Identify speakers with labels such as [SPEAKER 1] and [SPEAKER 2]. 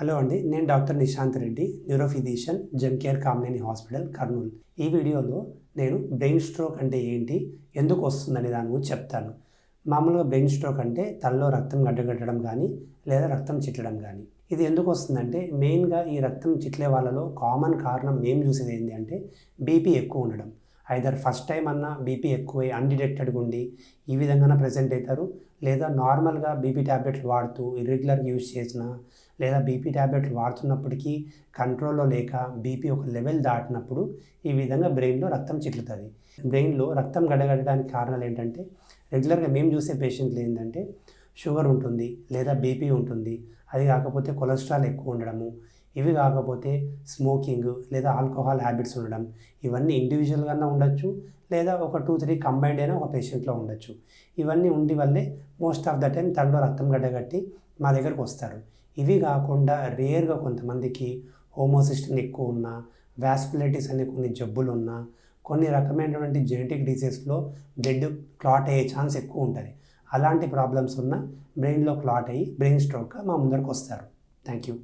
[SPEAKER 1] Hello అండి నేను doctor Nishant Reddy neurophysician Gem Care Kamineni Hospital Kurnool. ఈ వీడియోలో నేను బ్రెయిన్ స్ట్రోక్ అంటే ఏంటి ఎందుకు వస్తుందనే దాని గురించి చెప్తాను. మామూలుగా బ్రెయిన్ స్ట్రోక్ అంటే తలలో రక్తం గడ్డగట్టడం కానీ లేదా రక్తం చిట్లడం కానీ. ఇది ఎందుకు వస్తుందంటే మెయిన్గా ఈ రక్తం చిట్లే వాళ్ళలో కామన్ కారణం మేము చూసేది ఏంటి అంటే బీపీ ఎక్కువ ఉండడం. ఐదర్ ఫస్ట్ టైం అన్నా బీపీ ఎక్కువై అన్డిటెక్టెడ్గా ఉండి ఈ విధంగా ప్రజెంట్ అవుతారు లేదా నార్మల్గా బీపీ ట్యాబ్లెట్లు వాడుతూ ఇర్రెగ్యులర్గా యూజ్ చేసిన లేదా బీపీ ట్యాబ్లెట్లు వాడుతున్నప్పటికీ కంట్రోల్లో లేక బీపీ ఒక లెవెల్ దాటినప్పుడు ఈ విధంగా బ్రెయిన్లో రక్తం చిట్లుతుంది బ్రెయిన్లో రక్తం గడగడడానికి కారణాలు ఏంటంటే రెగ్యులర్గా మేము చూసే పేషెంట్లు ఏంటంటే షుగర్ ఉంటుంది లేదా బీపీ ఉంటుంది. అది కాకపోతే కొలెస్ట్రాల్ ఎక్కువ ఉండడము ఇవి కాకపోతే స్మోకింగ్ లేదా ఆల్కహాల్ హ్యాబిట్స్ ఉండడం ఇవన్నీ ఇండివిజువల్గానే ఉండొచ్చు లేదా ఒక టూ త్రీ కంబైన్డ్ అయినా ఒక పేషెంట్లో ఉండొచ్చు. ఇవన్నీ ఉండి వల్లే మోస్ట్ ఆఫ్ ద టైం తనలో రక్తం గడ్డగట్టి మా దగ్గరకు వస్తారు. ఇవి కాకుండా రేర్గా కొంతమందికి హోమోసిస్టన్ ఎక్కువ ఉన్న వ్యాస్కులైటిస్ అనే కొన్ని జబ్బులు ఉన్నా కొన్ని రకమైనటువంటి జెనెటిక్ డిసీజ్లో బ్లడ్ క్లాట్ అయ్యే ఛాన్స్ ఎక్కువ ఉంటుంది. అలాంటి ప్రాబ్లమ్స్ ఉన్న బ్రెయిన్లో క్లాట్ అయ్యి బ్రెయిన్ స్ట్రోక్గా మా ముందరకు వస్తారు. Thank you